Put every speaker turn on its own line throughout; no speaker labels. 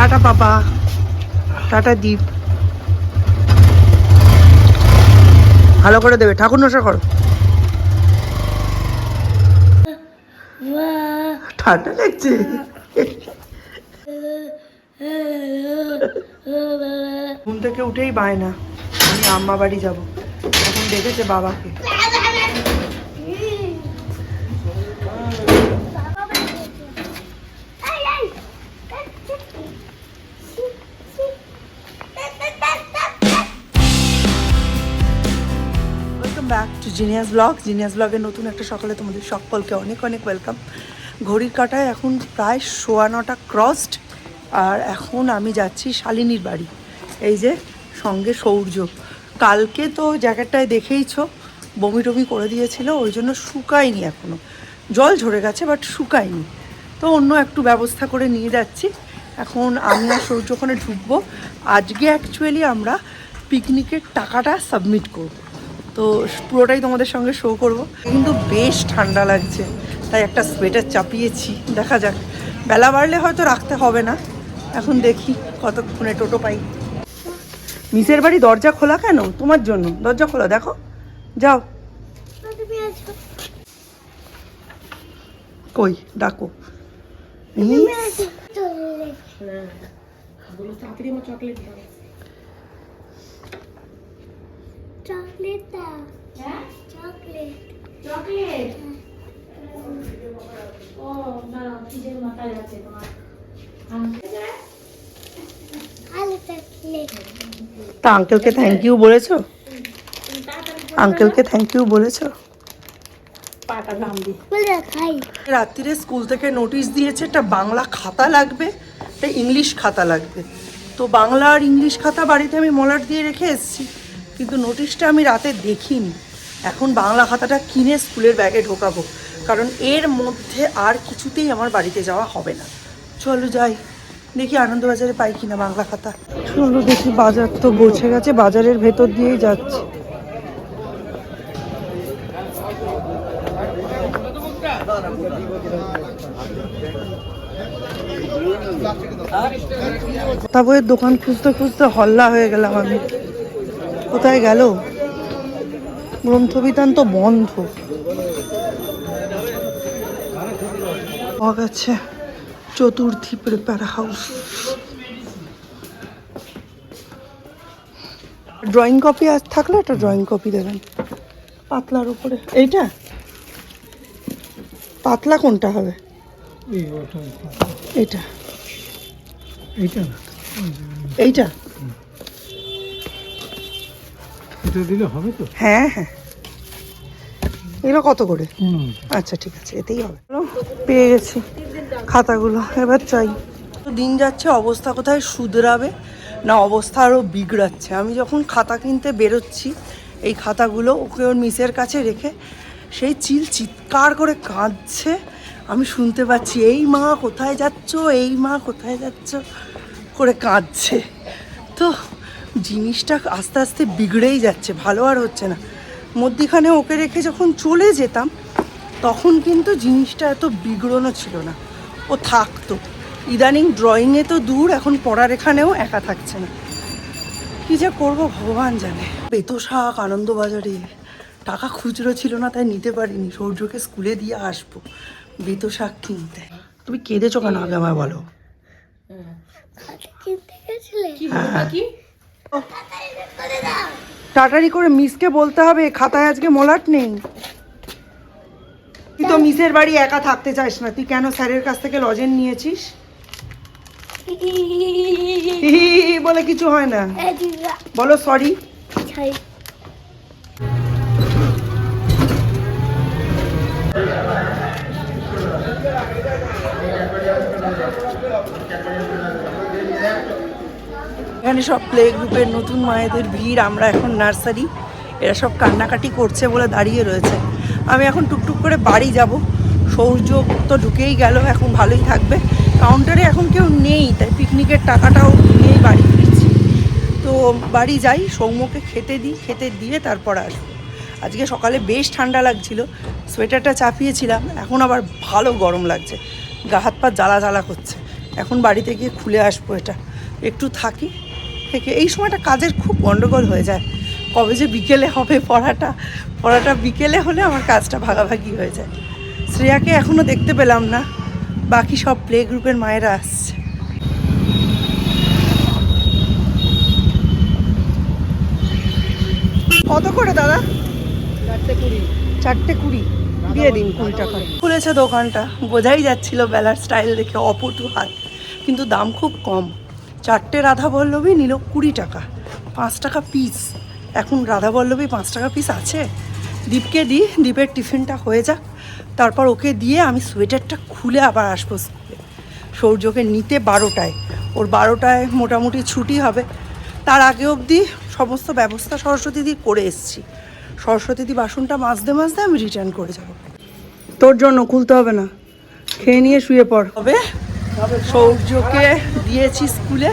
Tata পাপা। Tata দ্বীপ ভালো করে দেবে। ঠাকুর নশা করো। ঠান্ডা লাগছে। ঘুম থেকে উঠেই বায় না আমি আম্মা বাড়ি যাব। এখন দেখেছে বাবাকে। Genius blog. জিনিয়াস ব্লগের নতুন একটা সকালে তোমাদের সকলকে অনেক অনেক ওয়েলকাম ঘড়ির কাটায় এখন প্রায় সোয়া নটা ক্রসড আর এখন আমি যাচ্ছি শালিনীর বাড়ি। এই যে, সঙ্গে সৌর্য। কালকে তো জ্যাকেটটায় দেখেইছ, বমি টমি করে দিয়েছিল, ওই জন্য শুকায়নি এখনও জল ঝরে গেছে বাট শুকায়নি। তো অন্য একটু ব্যবস্থা করে নিয়ে যাচ্ছি। এখন আমি আর সৌর্য ওখানে ঢুকবো। আজকে অ্যাকচুয়ালি আমরা পিকনিকের টাকাটা সাবমিট করব। তো পুরোটাই তোমাদের সঙ্গে শো করব। কিন্তু বেশ ঠান্ডা লাগছে তাই একটা সোয়েটার চাপিয়েছি দেখা যাক। বেলা বাড়লে হয়তো রাখতে হবে না। এখন দেখি কতক্ষণে টোটো পাই। মিসের বাড়ি দরজা খোলা কেন? তোমার জন্য। দরজা খোলা দেখো। যাও। কই? ডাকো। মিস?
চকলেট দাও চকলেট।
চকলেট? ও না কিসের মাথায় আছে তোমার।
তা আঙ্কেলকে থ্যাংক ইউ বলেছ? আঙ্কেলকে থ্যাংক ইউ বলেছ?
পাটা নাম দি।
বলে খাই
রাত্রিরে স্কুল থেকে নোটিশ দিয়েছে একটা বাংলা খাতা লাগবে একটা ইংলিশ খাতা লাগবে। তো বাংলা আর ইংলিশ খাতা বাড়িতে আমি মলাট দিয়ে রেখে এসেছি। কিন্তু নোটিশটা আমি রাতে দেখিনি। এখন বাংলা খাতাটা কিনে স্কুলের ব্যাগে ঢোকাবো। কারণ এর মধ্যে আর কিছুতেই আমার বাড়িতে যাওয়া হবে না। চলো যাই। দেখি আনন্দবাজারে পাই কিনা বাংলা খাতা। চলো দেখি, বাজার তো বসে গেছে, বাজারের ভেতর দিয়েই যাচ্ছে। কথা বইয়ের দোকান খুঁজতে খুঁজতে হল্লা হয়ে গেলাম আমি। কোথায় গেল? গ্রন্থবিতান তো বন্ধ। গেছে চতুর্থী প্রিপেয়ার হাউস ড্রয়িং কপি আজ থাকলে একটা ড্রয়িং কপি দেবেন। পাতলার উপরে। এইটা? পাতলা কোনটা হবে? এইটা।
এইটা
এইটা?
এটা দিলে হবে তো?
হ্যাঁ হ্যাঁ। এগুলো কত করে? আচ্ছা ঠিক আছে এতেই হবে। পেয়ে গেছি খাতাগুলো এবার চাই। দিন যাচ্ছে অবস্থা কোথায়? শুধরাবে না অবস্থা আরও বিগড়াচ্ছে। আমি যখন খাতা কিনতে বেরোচ্ছি এই খাতাগুলো ওকে ওর মিসের কাছে রেখে সেই চিল চিৎকার করে কাঁদছে। আমি শুনতে পাচ্ছি এই মা কোথায় যাচ্ছ? এই মা কোথায় যাচ্ছ? করে কাঁদছে। তো জিনিসটা আস্তে আস্তে বিগড়েই যাচ্ছে ভালো আর হচ্ছে না। মধ্যিখানে ওকে রেখে যখন চলে যেতাম তখন কিন্তু জিনিসটা এত বিগড়নো ছিল না। ও থাকতো। ইদানিং ড্রয়িংয়ে তো দূর এখন পড়ার এখানেও একা থাকছে না। কি যে করব ভগবান জানে। বেতো শাক আনন্দবাজারে। টাকা খুচরো ছিল না তাই নিতে পারিনি। সৌর্যকে স্কুলে দিয়ে আসব বেতো শাক কিনতে। তুমি কেঁদেছো কেন? আগে আমায় বলো।
কিনতে গেছিলে?
কি কি
করে দাও
তাড়াতাড়ি করে মিসকে বলতে হবে খাতায় আজকে মোলাট নেই। তুই তো মিসের বাড়ি একা থাকতে চাস না তুই কেন স্যারের কাছ থেকে লজেন নিয়েছিস? বলে কিছু হয় না। বলো সরি এখানে সব প্লে গ্রুপের নতুন মায়েদের ভিড়, আমরা এখন নার্সারি। এরা সব কান্নাকাটি করছে বলে দাঁড়িয়ে রয়েছে। আমি এখন টুকটুক করে বাড়ি যাব। সৌর্য তো ঢুকেই গেল, এখন ভালোই থাকবে। কাউন্টারে এখন কেউ নেই, তাই পিকনিকের টাকাটাও নিয়েই বাড়ি ফিরছি। তো বাড়ি যাই, সৌম্যকে খেতে দিই, খেতে দিয়ে তারপর আসব। আজকে সকালে বেশ ঠান্ডা লাগছিল, সোয়েটারটা চাপিয়েছিলাম, এখন আবার ভালো গরম লাগছে। গা হাত পা জ্বালা জ্বালা করছে। এখন বাড়িতে গিয়ে খুলে আসব এটা। একটু থাকি থেকে এই সময়টা কাজের খুব গন্ডগোল হয়ে যায়। কবে যে বিকেলে হবে পড়াটা পড়াটা বিকেলে হলে আমার কাজটা ভাগাভাগি হয়ে যায়। শ্রেয়াকে এখনও দেখতে পেলাম না বাকি সব প্লে গ্রুপের মায়েরা আসছে। কত করে দাদা? চারটে কুড়ি। দিয়ে দিন কুড়ি টাকা। খুলেছে দোকানটা বোঝাই যাচ্ছিল বেলার স্টাইল দেখে অপটু হাত। কিন্তু দাম খুব কম। চারটে রাধা বল্লভী নিল কুড়ি টাকা, পাঁচ টাকা পিস এখন রাধা বল্লভী পাঁচ টাকা পিস আছে। দীপকে দিই, দীপের টিফিনটা হয়ে যাক। তারপর ওকে দিয়ে আমি সোয়েটারটা খুলে আবার আসব সৌর্যকে নিতে বারোটায়। ওর বারোটায় মোটামুটি ছুটি হবে। তার আগে অবধি সমস্ত ব্যবস্থা সরস্বতীদি করে এসেছি। সরস্বতীদি বাসনটা মাজতে মাজতে আমি রিটার্ন করে যাব। তোর জন্য খুলতে হবে না। খেয়ে নিয়ে শুয়ে পড়। হবে? সৌর্যকে দিয়েছি স্কুলে,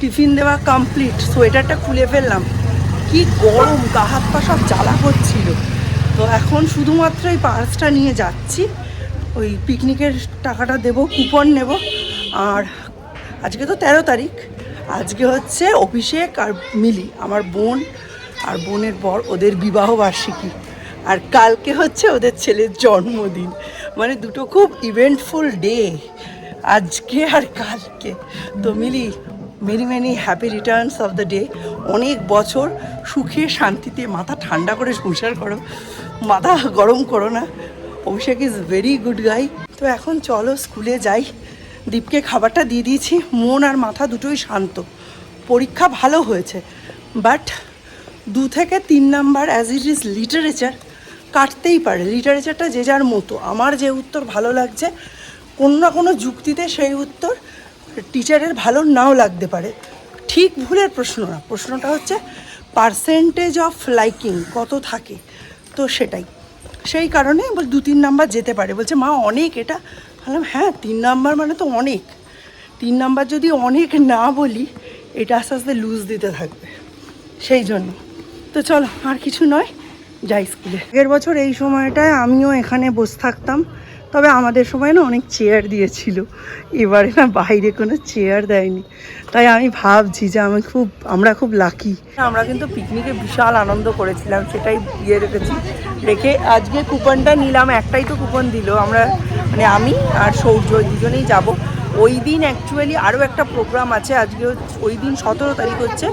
টিফিন দেওয়া কমপ্লিট সোয়েটারটা খুলে ফেললাম। কি গরম, গা হাত পা সব জ্বালা হচ্ছিল তো এখন শুধুমাত্র এই পার্সটা নিয়ে যাচ্ছি। ওই পিকনিকের টাকাটা দেবো কুপন নেব। আর আজকে তো তেরো তারিখ। আজকে হচ্ছে অভিষেক আর মিলি, আমার বোন আর বোনের বর, ওদের বিবাহ বার্ষিকী। আর কালকে হচ্ছে ওদের ছেলের জন্মদিন। মানে দুটো খুব ইভেন্টফুল ডে আজকে আর কালকে। তো Mili many many happy returns of the day অনেক বছর সুখে শান্তিতে মাথা ঠান্ডা করে সংসার করো। মাথা গরম করো না। Abhishek is very good guy তো এখন চলো স্কুলে যাই। দীপকে খাবারটা দিয়ে দিয়েছি। মন আর মাথা দুটোই শান্ত। পরীক্ষা ভালো হয়েছে। বাট দু থেকে তিন number as it is literature কাটতেই পারে। লিটারেচারটা যে যার মতো। আমার যে উত্তর ভালো লাগছে কোনো না কোনো যুক্তিতে সেই উত্তর টিচারের ভালো নাও লাগতে পারে। ঠিক ভুলের প্রশ্ন না, প্রশ্নটা হচ্ছে পার্সেন্টেজ অফ লাইকিং কত থাকে? তো সেটাই। সেই কারণে বল দু তিন নাম্বার যেতে পারে। বলছে, মা, অনেক এটা। বললাম হ্যাঁ তিন নাম্বার মানে তো অনেক। তিন নাম্বার যদি অনেক না বলি, এটা আস্তে আস্তে লুজ দিতে থাকবে। সেই জন্য। তো চলো, আর কিছু নয়, যাই স্কুলে। আগের বছর এই সময়টায় আমিও এখানে বসে থাকতাম। তবে আমাদের সময় না অনেক চেয়ার দিয়েছিল। এবারে না বাইরে কোনো চেয়ার দেয়নি। তাই আমি ভাবছি যে আমি খুব, আমরা খুব লাকি আমরা কিন্তু পিকনিকে বিশাল আনন্দ করেছিলাম, সেটাই দিয়ে রেখেছি। রেখে আজকে কুপনটা নিলাম, একটাই তো কুপন দিল। আমরা মানে আমি আর সৌর্য দুজনেই যাব। ওই দিন অ্যাকচুয়ালি আরও একটা প্রোগ্রাম আছে, আজকে ওই দিন সতেরো তারিখ হচ্ছে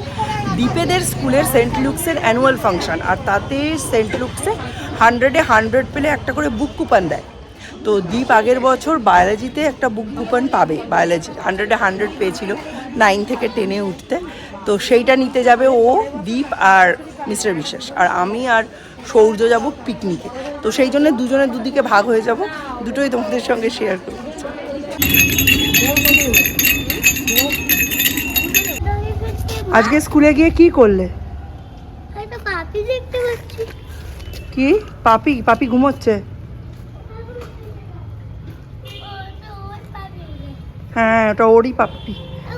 দীপেদের স্কুলের সেন্ট লুকসের অ্যানুয়াল ফাংশন আর তাতে সেন্ট লুকসে হান্ড্রেডে হান্ড্রেড পেলে একটা করে বুক কুপন দেয়। তো দীপ আগের বছর বায়োলজিতে একটা বুক কুপন পাবে বায়োলজি হান্ড্রেডে হান্ড্রেড পেয়েছিল নাইন থেকে টেনে উঠতে। তো সেইটা নিতে যাবে ও দীপ আর মিস্টার বিশ্বাস। আর আমি আর সৌর্য যাব পিকনিকে তো সেই জন্য দুজনে দুদিকে ভাগ হয়ে যাব। দুটোই তোমাদের সঙ্গে শেয়ার করব। আজকে স্কুলে গিয়ে কি করলে? কি? পাপি? পাপি ঘুমোচ্ছে
ওটা ওর পাপি
হ্যাঁ ওটা ওরই পাপ্পি।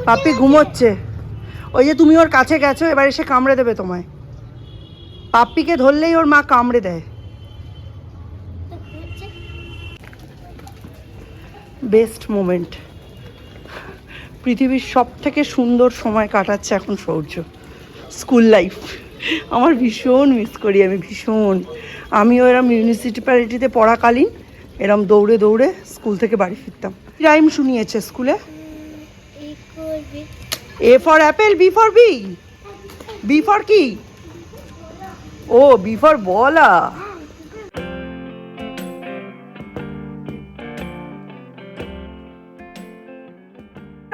পাপ্পি ঘুমোচ্ছে। ওই যে তুমি ওর কাছে গেছো, এবার এসে কামড়ে দেবে তোমায়। পাপ্পিকে ধরলেই ওর মা কামড়ে দেয়। Best moment. পৃথিবীর সব থেকে সুন্দর সময় কাটাচ্ছে এখন সৌর্য। School life. আমার ভীষণ মিস করি, আমি ভীষণ। আমিও এরম মিউনিসিপ্যালিটিতে পড়াকালীন, এরম দৌড়ে দৌড়ে স্কুল থেকে বাড়ি ফিরতাম। রাইম শুনিয়েছে স্কুলে? A for apple B for B? B for কি? ও বি ফর বলা।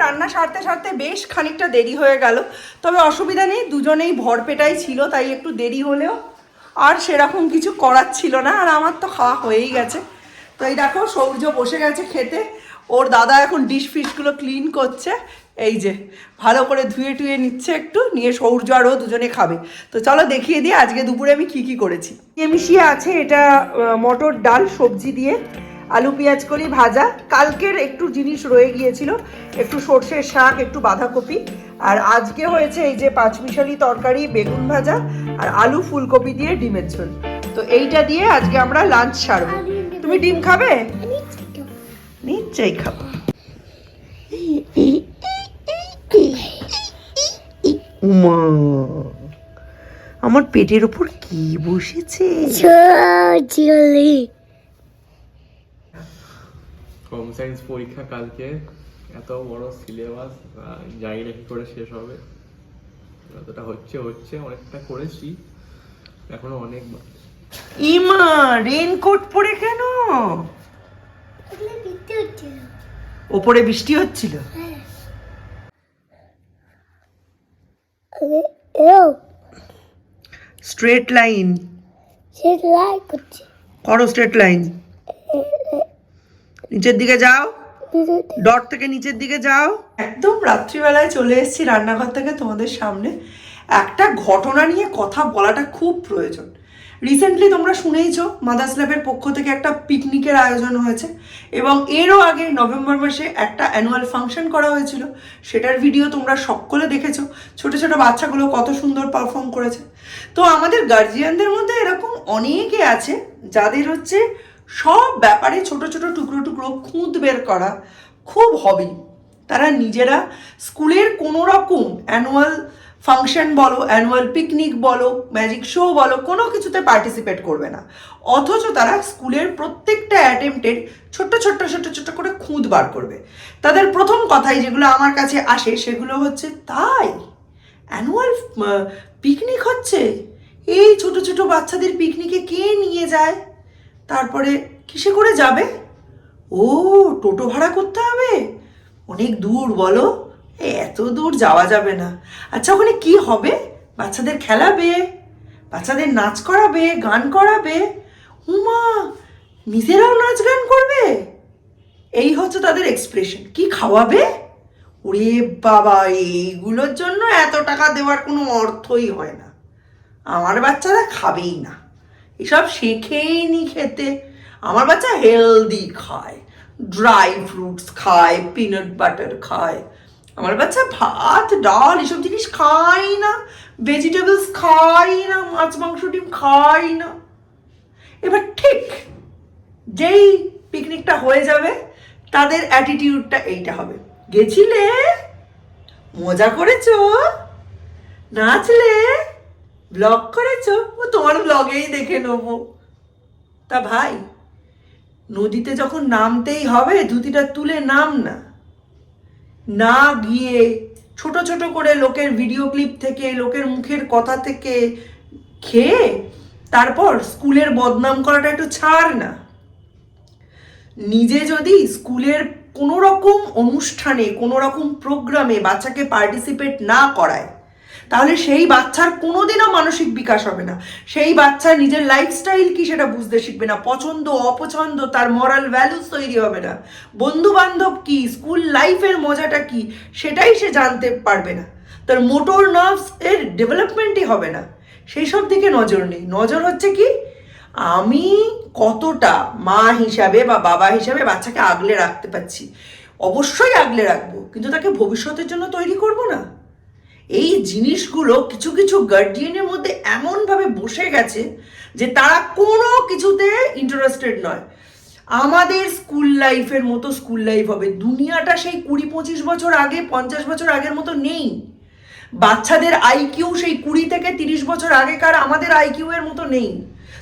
রান্না সারতে সারতে বেশ খানিকটা দেরি হয়ে গেল। তবে অসুবিধা নেই দুজনেই ভরপেটাই ছিল তাই একটু দেরি হলেও আর সেরকম কিছু করার ছিল না আর আমার তো খাওয়া হয়েই গেছে। তো এই দেখো সৌর্য বসে গেছে খেতে। ওর দাদা এখন ডিশ ফিশগুলো ক্লিন করছে। এই যে, ভালো করে ধুয়ে টুয়ে নিচ্ছে একটু, নিয়ে সৌর্য আর ও দুজনে খাবে। তো চলো দেখিয়ে দিই আজকে দুপুরে আমি কি কি করেছি। মিশিয়ে আছে এটা মটর ডাল সবজি দিয়ে। আলু, পেঁয়াজ, কলি ভাজা। কালকের একটু জিনিস রয়ে গিয়েছিল, একটু সর্ষের শাক, একটু বাঁধাকপি। আর আজকে হয়েছে এই যে পাঁচমিশালি তরকারি, বেগুন ভাজা আর আলু ফুলকপি দিয়ে ডিমের ঝোল। তো এইটা দিয়ে আজকে আমরা লাঞ্চ সারবো। তুমি ডিম খাবে? খাব। উমা আমার পেটের উপর কি বসেছে?
হোম সায়েন্স পরীক্ষা কালকে এত বড় সিলেবাস জানি না কি করে শেষ হবে। যতটা হচ্ছে হচ্ছে অনেকটা করেছি এখনও অনেক
ইমা রেনকোট পরে কেন? ওপরে বৃষ্টি হচ্ছিল? স্ট্রেট লাইন করো স্ট্রেট লাইন নিচের দিকে যাও। ডট থেকে নিচের দিকে যাও। একদম রাত্রিবেলায় চলে এসেছি রান্নাঘর থেকে তোমাদের সামনে। একটা ঘটনা নিয়ে কথা বলাটা খুব প্রয়োজন। রিসেন্টলি তোমরা শুনেইছো মাদার্স ল্যাবের পক্ষ থেকে একটা পিকনিকের আয়োজন হয়েছে এবং এরও আগে নভেম্বর মাসে একটা অ্যানুয়াল ফাংশন করা হয়েছিল। সেটার ভিডিও তোমরা সকলে দেখেছ। ছোট ছোট বাচ্চাগুলো কত সুন্দর পারফর্ম করেছে। তো আমাদের গার্জিয়ানদের মধ্যে এরকম অনেকে আছে যাদের হচ্ছে সব ব্যাপারে ছোট ছোট টুকরো টুকরো খুঁত বের করা খুব হবি তারা নিজেরা স্কুলের কোনো রকম অ্যানুয়াল ফাংশন বলো, অ্যানুয়াল পিকনিক বলো, ম্যাজিক শো বলো, কোনো কিছুতে পার্টিসিপেট করবে না। অথচ তারা স্কুলের প্রত্যেকটা অ্যাটেম্পটের ছোট্ট ছোট্ট ছোট্ট ছোট্ট করে খুঁত বার করবে। তাদের প্রথম কথাই যেগুলো আমার কাছে আসে সেগুলো হচ্ছে, তাই? অ্যানুয়াল পিকনিক হচ্ছে? এই ছোট ছোট বাচ্চাদের পিকনিকে কে নিয়ে যায়? তারপরে কিসে করে যাবে? ও, টোটো ভাড়া করতে হবে? অনেক দূর, বলো। এত দূর যাওয়া যাবে না। আচ্ছা ওখানে কি হবে? বাচ্চাদের খেলাবে, বাচ্চাদের নাচ করাবে, গান করাবে। উমা, নিজেরাও নাচ গান করবে? এই হচ্ছে তাদের এক্সপ্রেশন কি খাওয়াবে? ওরে বাবা, এইগুলোর জন্য এত টাকা দেওয়ার কোনো অর্থই হয় না। আমার বাচ্চারা খাবেই না। এসব শেখেই নি খেতে। আমার বাচ্চা হেলদি খায় ড্রাই ফ্রুটস খায় পিনাট বাটার খায়। আমার বাচ্চা ভাত, ডাল, এসব জিনিস খাই না। ভেজিটেবলস খাই না, মাছ, মাংস, ডিম খাই না। এবার ঠিক যেই পিকনিকটা হয়ে যাবে, তাদের অ্যাটিটিউডটা এইটা হবে। গেছিলে? মজা করেছ? নাচলে? ব্লগ করেছ? ও, তোমার ব্লগেই দেখে নেব। তা ভাই, নদীতে যখন নামতেই হবে, ধুতিটা তুলে নাম না। না গিয়ে ছোট ছোট করে লোকের ভিডিও ক্লিপ থেকে, লোকের মুখের কথা থেকে খেয়ে তারপর স্কুলের বদনাম করাটা একটু ছাড় না। নিজে যদি স্কুলের কোনো রকম অনুষ্ঠানে, কোনো রকম প্রোগ্রামে বাচ্চাকে পার্টিসিপেট না করায় তাহলে সেই বাচ্চার কোনোদিনও মানসিক বিকাশ হবে না। সেই বাচ্চা নিজের লাইফস্টাইল কি সেটা বুঝতে শিখবে না। পছন্দ, অপছন্দ, তার মরাল ভ্যালুস তৈরি হবে না। বন্ধু বান্ধব কি স্কুল লাইফের মজাটা কি, সেটাই সে জানতে পারবে না। তার মোটর নার্ভস এর ডেভেলপমেন্টই হবে না। সেই সব দিকে নজর নেই। নজর হচ্ছে কি, আমি কতটা মা হিসাবে বা বাবা হিসাবে বাচ্চাকে আগলে রাখতে পারছি। অবশ্যই আগলে রাখব, কিন্তু তাকে ভবিষ্যতের জন্য তৈরি করব না। এই জিনিসগুলো কিছু কিছু গার্ডিয়ানের মধ্যে এমনভাবে বসে গেছে যে তারা কোনো কিছুতে ইন্টারেস্টেড নয়। আমাদের স্কুল লাইফের মতো স্কুল লাইফ হবে। দুনিয়াটা সেই কুড়ি পঁচিশ বছর আগে, পঞ্চাশ বছর আগের মতো নেই। বাচ্চাদের আইকিউ সেই কুড়ি থেকে তিরিশ বছর আগেকার আমাদের আইকিউ এর মতো নেই।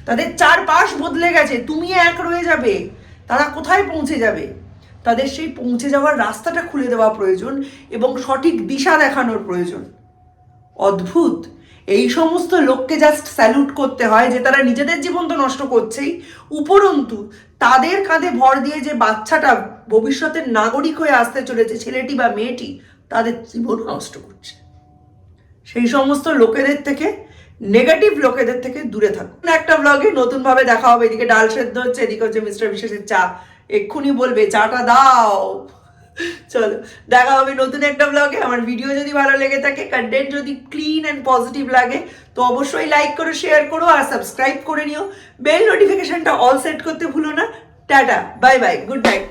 তাদের চারপাশ বদলে গেছে। তুমি এক রয়ে যাবে। তারা কোথায় পৌঁছে যাবে? তাদের সেই পৌঁছে যাওয়ার রাস্তাটা খুলে দেওয়া প্রয়োজন এবং সঠিক দিশা দেখানোর প্রয়োজন। অদ্ভুত। এই সমস্ত লোককে জাস্ট স্যালুট করতে হয় যে তারা নিজেদের জীবন তো নষ্ট করছেই। উপরন্তু, তাদের কাঁধে ভর দিয়ে যে বাচ্চাটা ভবিষ্যতের নাগরিক হয়ে আসতে চলেছে, ছেলেটি বা মেয়েটি, তাদের জীবন নষ্ট করছে। সেই সমস্ত লোকেদের থেকে নেগেটিভ লোকেদের থেকে দূরে থাকুন। একটা ব্লগে নতুন ভাবে দেখা হবে, এদিকে ডাল সেদ্ধ হচ্ছে, এদিকে হচ্ছে মিস্টার বিশেষের চা। এক্ষুনি বলবে, চাটা দাও। চলো, দেখা হবে নতুন একটা ব্লগে আমার ভিডিও যদি ভালো লেগে থাকে কন্টেন্ট যদি ক্লিন অ্যান্ড পজিটিভ লাগে, তো অবশ্যই লাইক করো শেয়ার করো, আর সাবস্ক্রাইব করে নিও। বেল নোটিফিকেশনটা অল সেট করতে ভুলো না। Tata bye bye good night